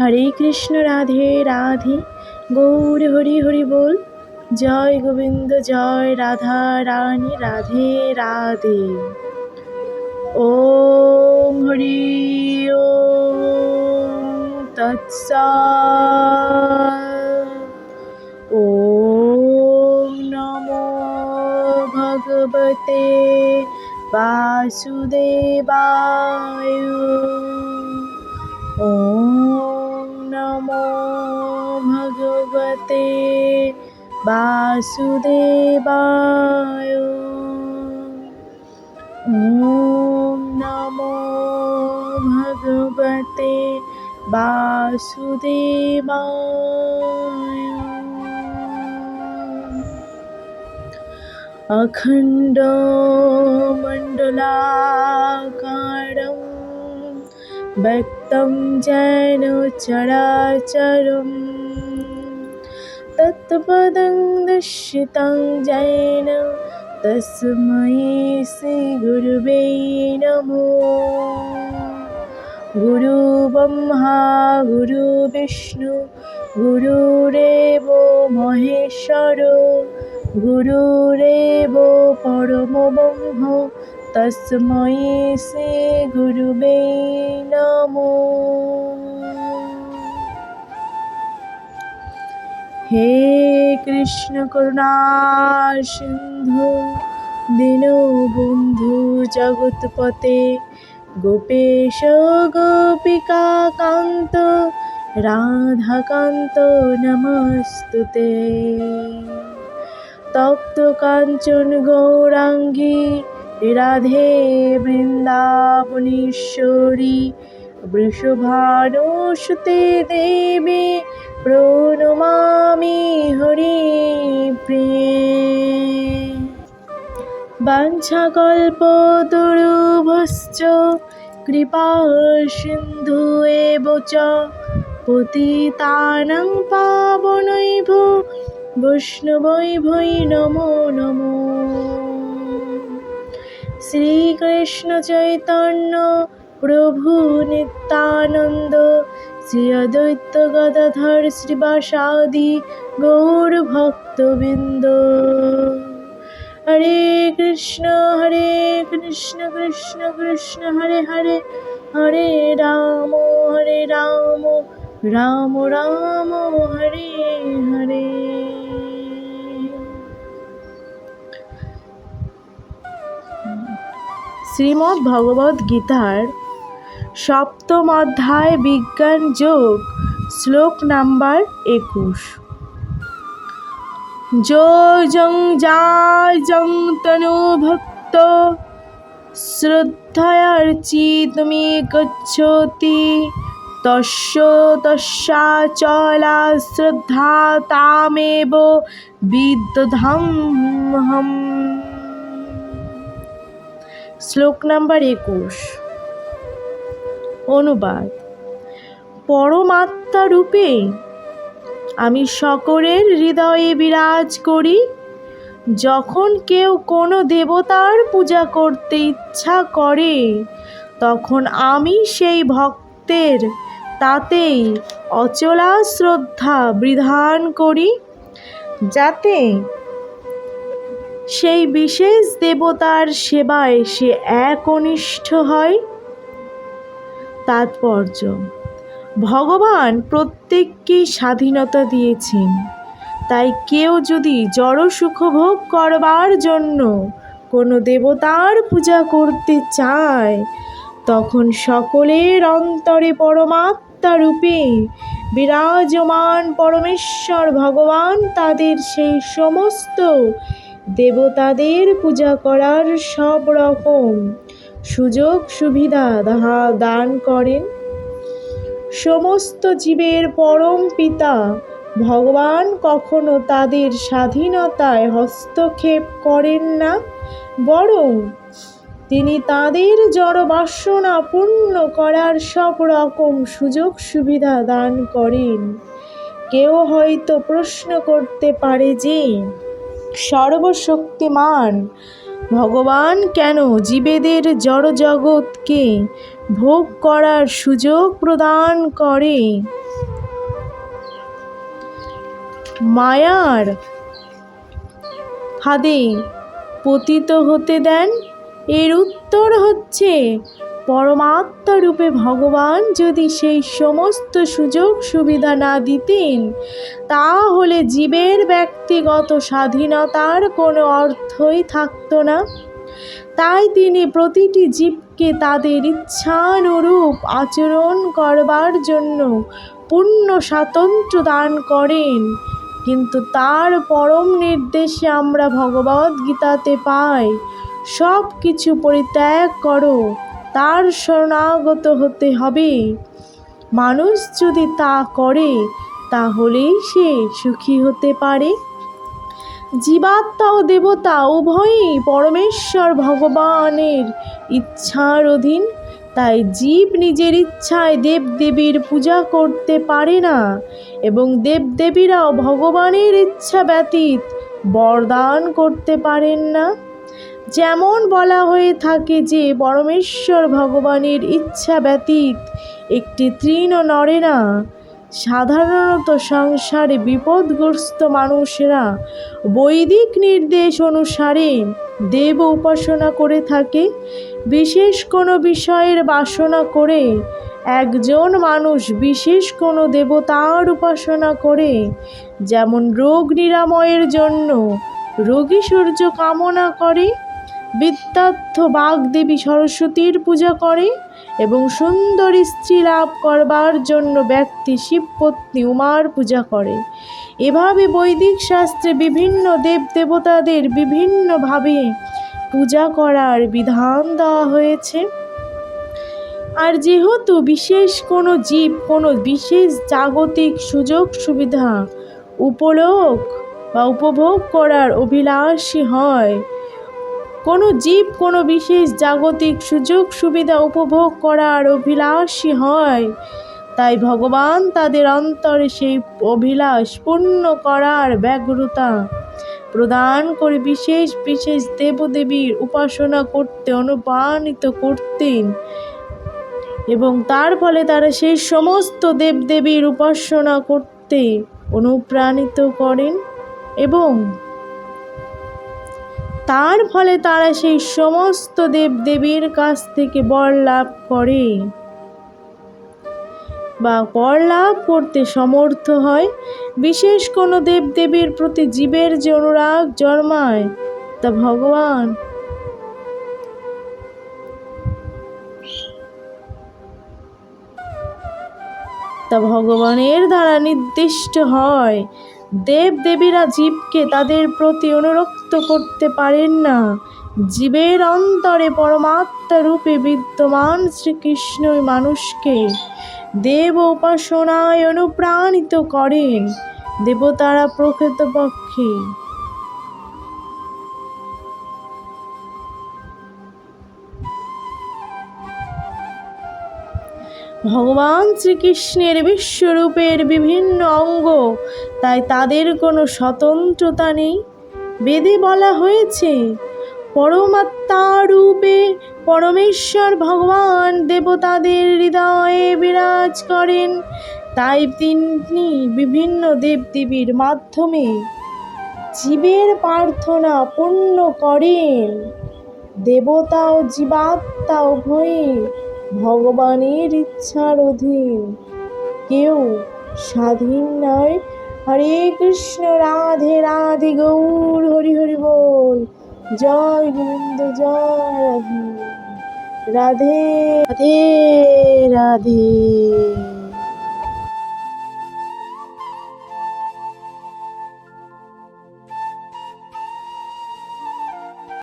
হরে কৃষ্ণ রাধে রাধে। গৌর হরি হরি বল। জয় গোবিন্দ, জয় রাধা রানী, রাধে রাধে। ওম হরি ও তৎসৎ ওম নমো ভগবতে বাসুদেবায়। ওম ভগবতে বাসুদেবায় ওম নমো ভগবতে বাসুদেবায় अखण्डमण्डलाकारं व्यक्तं जैन चराचरं तत्पदं दर्शितं जैन तस्मै श्रीगुरुवे नमो गुरुब्रह्मा गुरुविष्णु गुरुरेव महेश्वर गुरुरेव परमब्रह्म तस्मै श्रीगुरुवे नमो হে কৃষ্ণ করুণা সিন্ধু দীনবন্ধু জগৎপতে গোপেশ গোপিকা কান্ত রাধাকান্ত নমস্তুতে। তপ্ত কাঞ্চন গৌরাঙ্গী, রাধে বৃন্দাবনীশ্বরী বৃষভানুসুতে দেবী প্রণমামি হরি প্রিয়ে। বাঞ্ছাকল্প তরুভশ্চ কৃপা সিন্ধু এব চ, পতিতানাং পাবনৈভ, বৈষ্ণবৈ ভৈ নমো নমো। শ্রীকৃষ্ণ চৈতন্য প্রভু নিত্যানন্দ, শ্রী অদ্বৈত গদাধর শ্রীবাসাদি গৌর ভক্তবৃন্দ। হরে কৃষ্ণ হরে কৃষ্ণ কৃষ্ণ কৃষ্ণ, হরে হরে হরে রাম হরে রাম রাম রাম, হরে হরে। শ্রীমদ্ ভগবদ্ গীতার সপ্তম অধ্যায় বিজ্ঞান যোগ, শ্লোক নাম্বার একুশ। যোজং যাজং তনু ভক্ত। শ্রদ্ধায়ার্চিতমে গচ্ছতি। তস্য তস্যা চলা শ্রদ্ধা তামেব বিদ্যধামহম শ্লোক নাম্বার একুশ। অনুবাদ। পরমাত্মা রূপে আমি সকলের হৃদয়ে বিরাজ করি, যখন কেউ কোনো দেবতার পূজা করতে ইচ্ছা করে, তখন আমি সেই ভক্তের তাতেই অচলা শ্রদ্ধা বিধান করি, যাতে সেই বিশেষ দেবতার সেবায় সে একনিষ্ঠ হয়। তাৎপর্য। ভগবান প্রত্যেককেই স্বাধীনতা দিয়েছেন। তাই কেউ যদি জড় সুখভোগ করবার জন্য কোনো দেবতার পূজা করতে চায়, তখন সকলের অন্তরে পরমাত্মা রূপে বিরাজমান পরমেশ্বর ভগবান তাদের সেই সমস্ত দেবতাদের পূজা করার সব রকম সুযোগ সুবিধা দান করেন। সমস্ত জীবের পরম পিতা, ভগবান কখনো তাদের স্বাধীনতায় হস্তক্ষেপ করেন না, বরং তিনি তাদের জড় বাসনা পূর্ণ করার সব রকম সুযোগ সুবিধা দান করেন। কেউ হয়তো প্রশ্ন করতে পারে যে, সর্বশক্তিমান ভগবান কেন জীবেদের জড়জগৎকে ভোগ করার সুযোগ প্রদান করে? মায়ার হাদে পতিত হতে দেন, এর উত্তর হচ্ছে পরমাত্মা রূপে ভগবান যদি সেই সমস্ত সুযোগ সুবিধা না দিতেন, তাহলে জীবের ব্যক্তিগত স্বাধীনতার কোনো অর্থই থাকতো না। তাই তিনি প্রতিটি জীবকে তাদের ইচ্ছানুরূপ আচরণ করবার জন্য পূর্ণ স্বাতন্ত্র্য দান করেন। কিন্তু তার পরম নির্দেশে আমরা ভগবদ্গীতাতে পাই সব কিছু পরিত্যাগ করো। তার শরণাগত হতে হবে। মানুষ যদি তা করে, তাহলেই সে সুখী হতে পারে। জীবাত্মা ও দেবতা উভয়ই পরমেশ্বর ভগবানের ইচ্ছার অধীন তাই জীব নিজের ইচ্ছায় দেবদেবীর পূজা করতে পারে না এবং দেবদেবীরাও ভগবানের ইচ্ছা ব্যতীত বরদান করতে পারেন না। যেমন বলা হয়ে থাকে যে পরমেশ্বর ভগবানের ইচ্ছা ব্যতীত একটি তৃণ নড়ে না। সাধারণত সংসারে বিপদগ্রস্ত মানুষেরা বৈদিক নির্দেশ অনুসারে দেব উপাসনা করে থাকে, বিশেষ কোনো বিষয়ের বাসনা করে, একজন মানুষ বিশেষ কোনো দেবতার উপাসনা করে, যেমন রোগ নিরাময়ের জন্য রোগী সূর্য কামনা করে বিদ্যার্থ বাগদেবী সরস্বতীর পূজা করে এবং সুন্দর স্ত্রী লাভ করবার জন্য ব্যক্তি শিবপত্নী উমার পূজা করে। এভাবে বৈদিক শাস্ত্রে বিভিন্ন দেব দেবতাদের বিভিন্নভাবে পূজা করার বিধান দেওয়া হয়েছে। আর যেহেতু বিশেষ কোনো জীব, কোনো বিশেষ জাগতিক সুযোগ সুবিধা, উপলোক বা উপভোগ করার অভিলাষী হয় কোনো জীব, কোনো বিশেষ জাগতিক সুযোগ, সুবিধা উপভোগ করার অভিলাষী হয়। তাই ভগবান তাদের অন্তরে সেই অভিলাষ পূর্ণ করার ব্যগ্রতা প্রদান করে বিশেষ বিশেষ দেবদেবীর উপাসনা করতে অনুপ্রাণিত করতেন এবং তার ফলে তারা সেই সমস্ত দেবদেবীর উপাসনা করতে অনুপ্রাণিত করেন এবং তার ফলে তারা সেই সমস্ত দেবদেবীর কাছ থেকে বর লাভ করে। বা বর লাভ করতে সমর্থ হয়। বিশেষ কোনো দেবদেবীর প্রতি জীবের যে অনুরাগ জন্মায়, তা ভগবান তা ভগবানের দ্বারা নির্দিষ্ট হয়। দেব দেবীরা জীবকে তাদের প্রতি অনুরক্ত করতে পারেন না। জীবের অন্তরে পরমাত্মা রূপে বিদ্যমান শ্রীকৃষ্ণই মানুষকে দেব উপাসনায় অনুপ্রাণিত করেন। দেবতারা প্রকৃতপক্ষে ভগবান শ্রীকৃষ্ণের বিশ্বরূপের বিভিন্ন অঙ্গ, তাই তাদের কোনো স্বতন্ত্রতা নেই। বেদে বলা হয়েছে, পরমাত্মা রূপে পরমেশ্বর ভগবান দেবতাদের হৃদয়ে বিরাজ করেন। তাই তিনি বিভিন্ন দেবদেবীর মাধ্যমে জীবের প্রার্থনা পূর্ণ করেন। দেবতা ও জীবাত্মা উভয়ে ভগবানের ইচ্ছার অধীন। কেউ স্বাধীন নয়। হরে কৃষ্ণ, রাধে রাধে, গৌর, হরি হরি বল। জয় গোবিন্দ, জয় রাধে। রাধে রাধে রাধে।